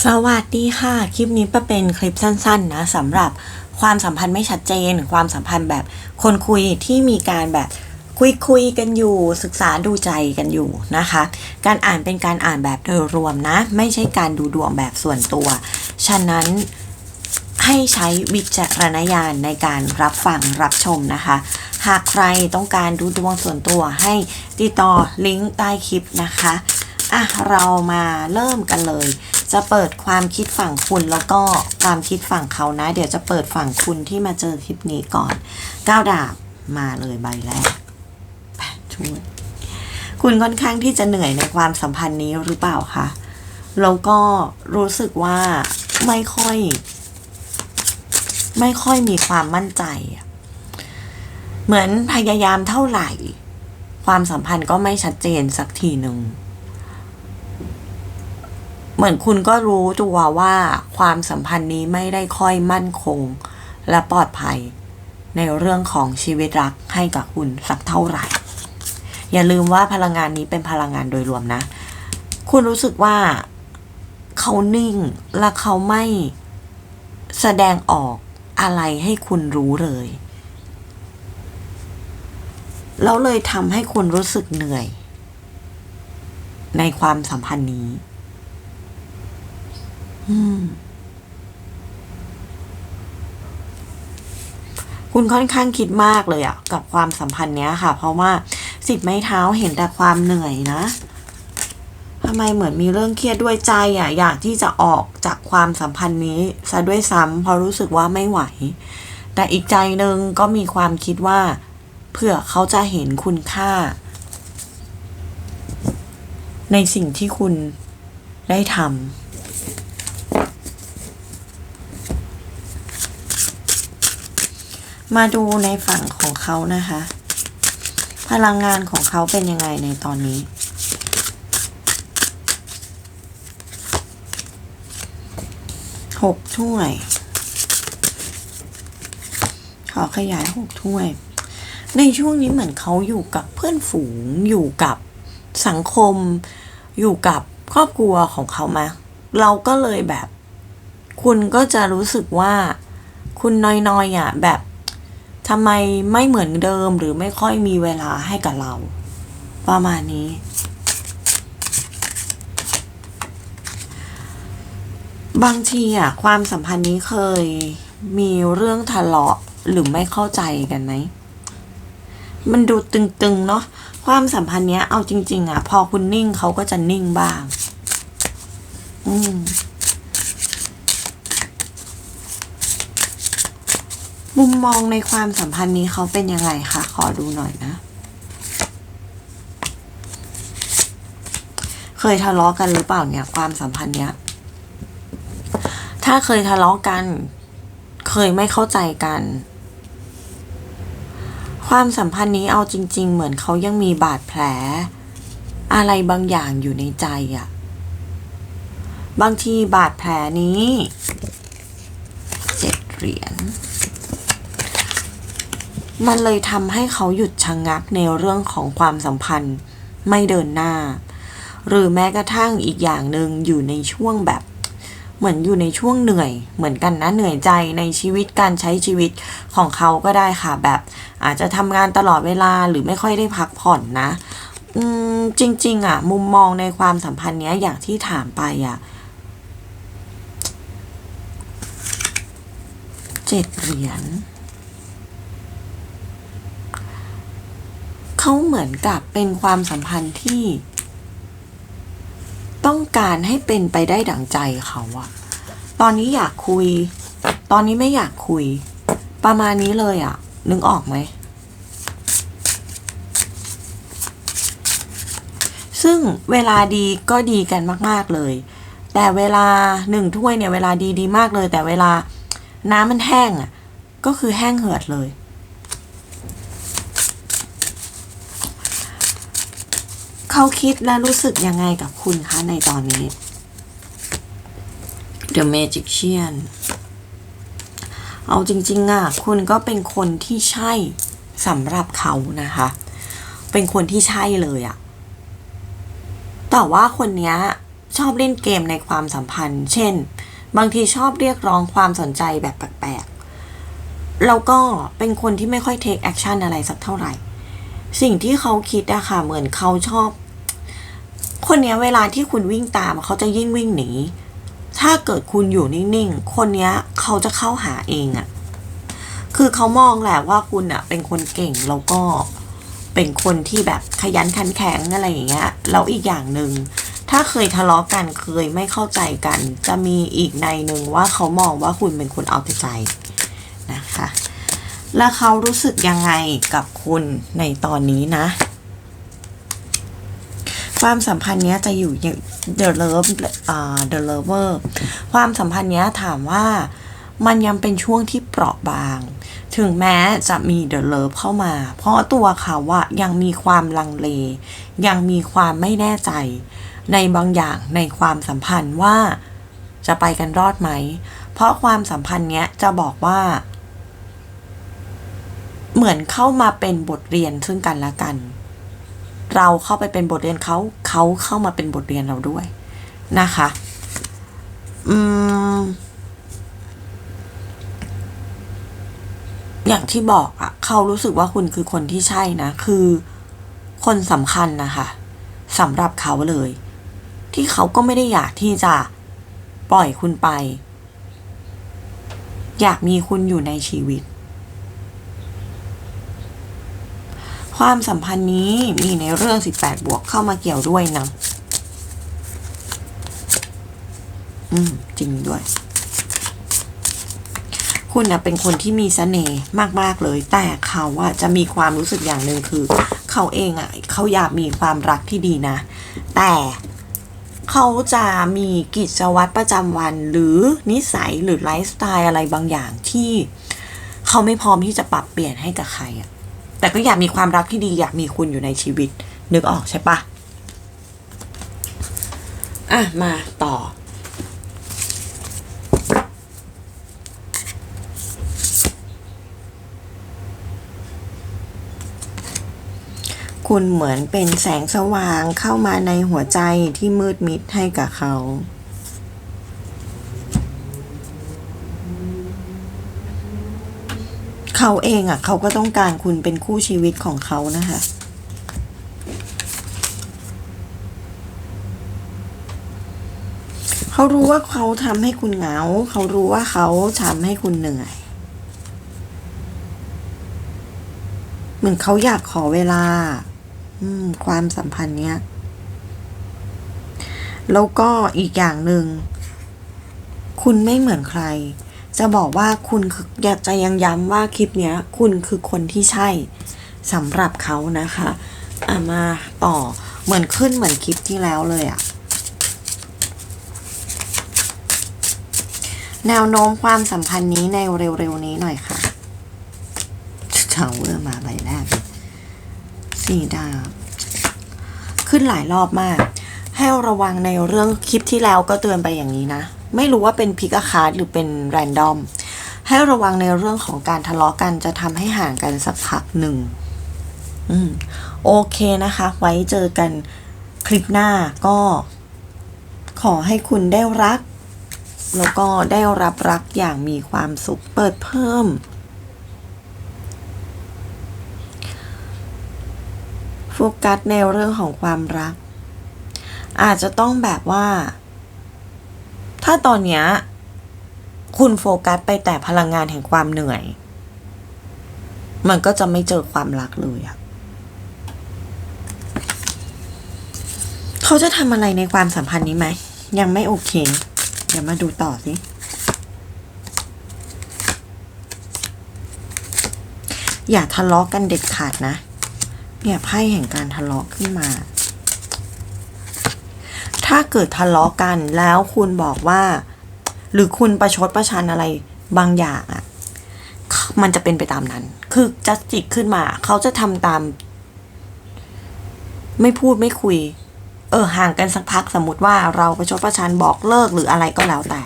สวัสดีค่ะ คลิปนี้จะเป็นคลิปสั้นๆนะสำหรับความสัมพันธ์ไม่ชัดเจน ความสัมพันธ์แบบคนคุยที่มีการแบบคุยคุยกันอยู่ศึกษาดูใจกันอยู่นะคะ การอ่านเป็นการอ่านแบบโดยรวมนะ ไม่ใช่การดูดวงแบบส่วนตัว ฉะนั้นให้ใช้วิจารณญาณในการรับฟังรับชมนะคะ หากใครต้องการดูดวงส่วนตัวให้ติดต่อลิงก์ใต้คลิปนะคะอะเรามาเริ่มกันเลย จะเปิดความคิดฝั่งคุณแล้วก็ความคิดฝั่งเขานะ เดี๋ยวจะเปิดฝั่งคุณที่มาเจอคลิปนี้ก่อนก้าวดาบมาเลยใบแรกแปดช่วยคุณค่อนข้างที่จะเหนื่อยในความสัมพันธ์นี้หรือเปล่าคะแล้วก็รู้สึกว่าไม่ค่อย ไม่ค่อยมีความมั่นใจ เหมือนพยายามเท่าไหร่ ความสัมพันธ์ก็ไม่ชัดเจนสักทีหนึ่ง เหมือนคุณก็รู้ตัวว่าความสัมพันธ์นี้ไม่ได้ค่อยมั่นคง และปลอดภัยในเรื่องของชีวิตรักให้กับคุณสักเท่าไหร่ อย่าลืมว่าพลังงานนี้เป็นพลังงานโดยรวมนะ คุณรู้สึกว่าเขานิ่งและเขาไม่แสดงออกอะไรให้คุณรู้เลย แล้วเลยทำให้คุณรู้สึกเหนื่อย ในความสัมพันธ์นี้ คุณค่อนข้างคิดมากเลยอะกับความสัมพันธ์เนี้ยค่ะ เพราะว่าสิบไม้เท้าเห็นแต่ความเหนื่อยนะทำไมเหมือนมีเรื่องเครียดด้วยใจอะอยากที่จะออกจากความสัมพันธ์นี้ซะด้วยซ้ำเพราะรู้สึกว่าไม่ไหว แต่อีกใจหนึ่งก็มีความคิดว่าเผื่อเขาจะเห็นคุณค่า ในสิ่งที่คุณได้ทำ มาดูในฝั่งของเขานะคะ พลังงานของเขาเป็นยังไงในตอนนี้ หกถ้วย ขอขยายหกถ้วย ในช่วงนี้เหมือนเขาอยู่กับเพื่อนฝูง อยู่กับสังคม อยู่กับครอบครัวของเขามา เราก็เลยแบบ คุณก็จะรู้สึกว่าคุณน้อยๆอะแบบ ทำไมไม่เหมือนเดิมหรือไม่ค่อยมีเวลาให้กับเรา ประมาณนี้ บางทีอะความสัมพันธ์นี้เคยมีเรื่องทะเลาะหรือไม่เข้าใจกันไหม มันดูตึงๆเนาะ ความสัมพันธ์เนี้ยเอาจริง ๆอะพอคุณนิ่งเขาก็จะนิ่งบ้าง อืม มุมมองในความสัมพันธ์นี้เขาเป็นยังไงคะ ขอดูหน่อยนะ เคยทะเลาะกันหรือเปล่าเนี่ย ความสัมพันธ์เนี้ย ถ้าเคยทะเลาะกัน เคยไม่เข้าใจกัน ความสัมพันธ์นี้เอาจริง ๆ เหมือนเขายังมีบาดแผล อะไรบางอย่างอยู่ในใจอะบางทีบาดแผลนี้เจ็ดเหรียญ มันเลยทำให้เขาหยุดชะงงักในเรื่องของความสัมพันธ์ ไม่เดินหน้า หรือแม้กระทั่งอีกอย่างหนึ่งอยู่ในช่วงแบบ เหมือนอยู่ในช่วงเหนื่อย เหมือนกันนะเหนื่อยใจในชีวิตการใช้ชีวิตของเขาก็ได้ค่ะแบบ อาจจะทำงานตลอดเวลาหรือไม่ค่อยได้พักผ่อนนะอืมจริง ๆ อะ มุมมองในความสัมพันธ์เนี้ยอย่างที่ถามไปอะเจ็ดเหรียญ เขาเหมือนกับเป็นความสัมพันธ์ที่ ต้องการให้เป็นไปได้ดั่งใจเขาอะตอนนี้อยากคุย ตอนนี้ไม่อยากคุย ประมาณนี้เลยอะนึกออกไหม ซึ่งเวลาดีก็ดีกันมาก ๆ เลย แต่เวลาหนึ่งถ้วยเนี่ย เวลาดีดีมากเลย แต่เวลาน้ำมันแห้งอะก็คือแห้งเหือดเลย เขาคิดและรู้สึกยังไงกับคุณคะในตอนนี้ The Magician เอาจริงๆอะคุณก็เป็นคนที่ใช่สำหรับเขานะคะ เป็นคนที่ใช่เลยอะแต่ว่าคนนี้ชอบเล่นเกมในความสัมพันธ์ เช่น บางทีชอบเรียกร้องความสนใจแบบแปลกๆ แล้วก็เป็นคนที่ไม่ค่อยเทคแอคชั่นอะไรสักเท่าไหร่ สิ่งที่เขาคิดอะค่ะ เหมือนเขาชอบ คนเนี้ยเวลาที่คุณวิ่งตามเขาจะยิ่งวิ่งหนี ถ้าเกิดคุณอยู่นิ่งๆ คนเนี้ยเขาจะเข้าหาเองอะคือเขามองแหละว่าคุณอะเป็นคนเก่งแล้วก็เป็นคนที่แบบขยันขันแข็งอะไรอย่างเงี้ย แล้วอีกอย่างหนึ่งถ้าเคยทะเลาะกันเคยไม่เข้าใจกัน จะมีอีกในหนึ่งว่าเขามองว่าคุณเป็นคนเอาแต่ใจนะคะ แล้วเขารู้สึกยังไงกับคุณในตอนนี้นะ ความสัมพันธ์เนี้ยจะอยู่อย่าง the love อ่า the lover ความสัมพันธ์เนี้ยถามว่ามันยังเป็นช่วงที่เปราะบาง ถึงแม้จะมี the love เข้ามา เพราะตัวเขาอะยังมีความลังเล ยังมีความไม่แน่ใจ ในบางอย่างในความสัมพันธ์ว่าจะไปกันรอดไหม เพราะความสัมพันธ์เนี้ยจะบอกว่า เหมือนเข้ามาเป็นบทเรียนซึ่งกันและกัน เราเข้าไปเป็นบทเรียนเขาเขาเข้ามาเป็นบทเรียนเราด้วยนะคะอืมอย่างที่บอกอะเขารู้สึกว่าคุณคือคนที่ใช่นะ คือคนสำคัญนะคะสำหรับเขาเลย ที่เขาก็ไม่ได้อยากที่จะปล่อยคุณไป อยากมีคุณอยู่ในชีวิต ความสัมพันธ์นี้มีในเรื่อง 18 บวกเข้ามาเกี่ยวด้วยนะ อืม จริงด้วย คุณนะเป็นคนที่มีเสน่ห์มากๆเลย แต่เขาอะจะมีความรู้สึกอย่างหนึ่งคือ เขาเองอะเขาอยากมีความรักที่ดีนะ แต่เขาจะมีกิจวัตรประจำวันหรือนิสัยหรือไลฟ์สไตล์อะไรบางอย่างที่ เขาไม่พร้อมที่จะปรับเปลี่ยนให้กับใครอะ แต่ก็อยากมีความรักที่ดีอยากมีคุณอยู่ในชีวิต นึกออกใช่ปะอะ มาต่อ คุณเหมือนเป็นแสงสว่างเข้ามาในหัวใจที่มืดมิดให้กับเขา เขาเองอะ เขาก็ต้องการคุณเป็นคู่ชีวิตของเขานะคะเขารู้ว่าเขาทำให้คุณเหงา เขารู้ว่าเขาทำให้คุณเหนื่อย เหมือนเขาอยากขอเวลา ความสัมพันธ์เนี้ย แล้วก็อีกอย่างหนึ่ง คุณไม่เหมือนใคร จะบอกว่าคุณคืออยากจะยังย้ำว่าคลิปเนี้ย คุณคือคนที่ใช่สำหรับเขานะคะอะมาต่อเหมือนขึ้นเหมือนคลิปที่แล้วเลยอะแนวโน้มความสัมพันธ์นี้ในเร็วๆนี้หน่อยค่ะชาวเวอร์มาใบแรกสี่ดาวขึ้นหลายรอบมาก ให้ระวังในเรื่องคลิปที่แล้วก็เตือนไปอย่างนี้นะ ไม่รู้ว่าเป็นพิกาคาร์ดหรือเป็นแรนดอม ให้ระวังในเรื่องของการทะเลาะกันจะทำให้ห่างกันสักพักหนึ่งอืมโอเคนะคะ ไว้เจอกันคลิปหน้าก็ ขอให้คุณได้รัก แล้วก็ได้รับรักอย่างมีความสุขเปิดเพิ่มโฟกัสในเรื่องของความรัก อาจจะต้องแบบว่า ถ้าตอนเนี้ยคุณโฟกัสไปแต่พลังงานแห่งความเหนื่อย มันก็จะไม่เจอความรักเลยอะเขาจะทำอะไรในความสัมพันธ์นี้ไหม ยังไม่โอเค เดี๋ยวมาดูต่อสิอย่าทะเลาะกันเด็ดขาดนะ เนี่ยไพ่แห่งการทะเลาะขึ้นมา ถ้าเกิดทะเลาะกันแล้วคุณบอกว่า หรือคุณประชดประชันอะไรบางอย่างอะ่ะมันจะเป็นไปตามนั้น คือจะจิกขึ้นมา เขาจะทำตาม ไม่พูดไม่คุย เออ ห่างกันสักพักสมมติว่าเราประชดประชันบอกเลิกหรืออะไรก็แล้วแต่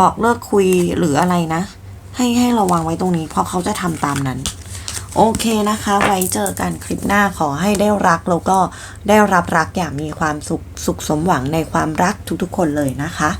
บอกเลิกคุยหรืออะไรนะ ให้ให้ระวังไว้ตรงนี้ เพราะเขาจะทำตามนั้น โอเคนะคะ ไว้เจอกันคลิปหน้าขอให้ได้รักแล้วก็ได้รับรักอย่างมีความสุขสุขสมหวังในความรักทุกๆคนเลยนะคะ